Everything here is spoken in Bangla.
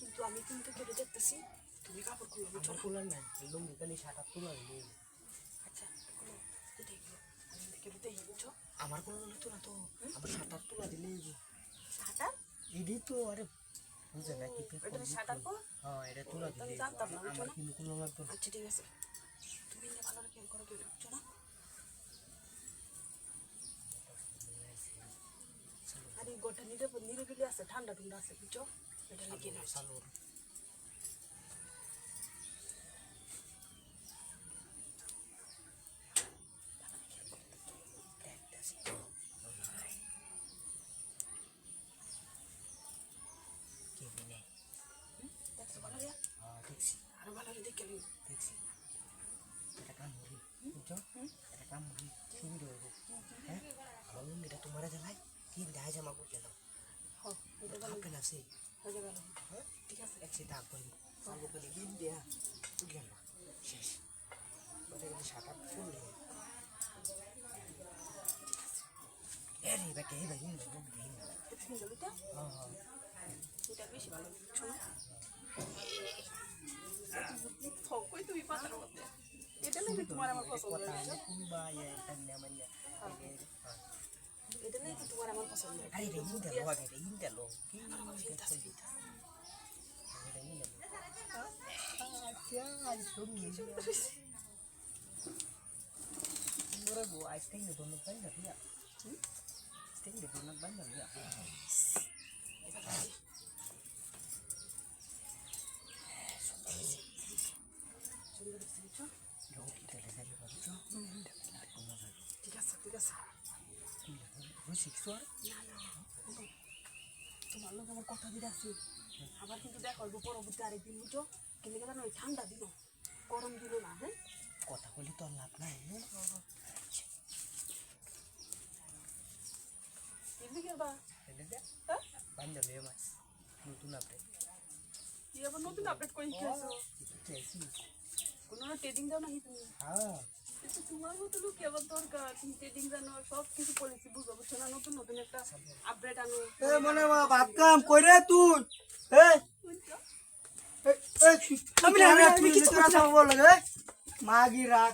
কিন্তু আমি কিন্তু কেটে দেখতেছি। তুমি কাপড় খুলো বুঝছ আমার কুলার নাই লুঙ্গি আপ তুলা আমার কোনো তো না তো। আমার আপ তুলা দিলে শাটার এটাই তো আরে বুঝে না কি শাটার হ্যাঁ এটা তুলা দিলে না আমার কিন্তু কোনো লাগতো আচ্ছা ঠিক আছে। তুমি ভালো করে খেয়াল করো বুঝছ না? আর এই গোটা নিরে নিরিবিলি আছে ঠান্ডা ঠান্ডা আছে বুঝছ? এটা লাগিয়ে নাও। তোমার জ্বালাই তিন দেয় জামা বুঝে নাও হ এটা ভালো আপেল আছে যাবে ভালো ঠিক আছে এক সেটা করি সালু করে দিন দেয়া গেল শেষ ওটা কিন্তু সাত আট ফুল নেই এরে বেটা এই ভাই হিন্দ হিন্দ হিন্দ এটা নিয়ে যাবে এটা এটা বেশি ভালো বুঝছ তুমি পাতার মধ্যে এটা নাকি তোমার আমার পছন্দ কথা বুঝছ? আছে কুলবা ইয়া এটা নিয়ে মানে এটা আচ্ছা the donut banda dia. এটা লাগে। সুন্দর দেখছি, বুঝছ? Yo kita lihat lagi baru tu. ঠিক আছে ঠিক আছে না না না, শোনো, তোমার লোক আমার কথা দিতে আছে আবার কিন্তু দেখো অল্প পরবর্তী আরেকদিন বুঝছ কিন্তু কেন ওই ঠান্ডা দিল গরম দিল না হ্যাঁ Kota kuli tu lap naik ni. এদিকে বা Ada dia. হ্যাঁ. Nutun apa? কি আবার নতুন আপডেট করে. কোনো না ট্রেডিং দাও নাকি তুমি Ah. কিন্তু তোমার মতো লোক আবার দরকার। তুমি ট্রেডিং জানো সব কিছু পলিসি বুঝো বুঝছ না? নতুন নতুন একটা আপডেট আনো। এ মনে মা ভাত কাম কইরে তুই? এ? আমি আমি তুমি কিছু কথা বল মাগি রাখ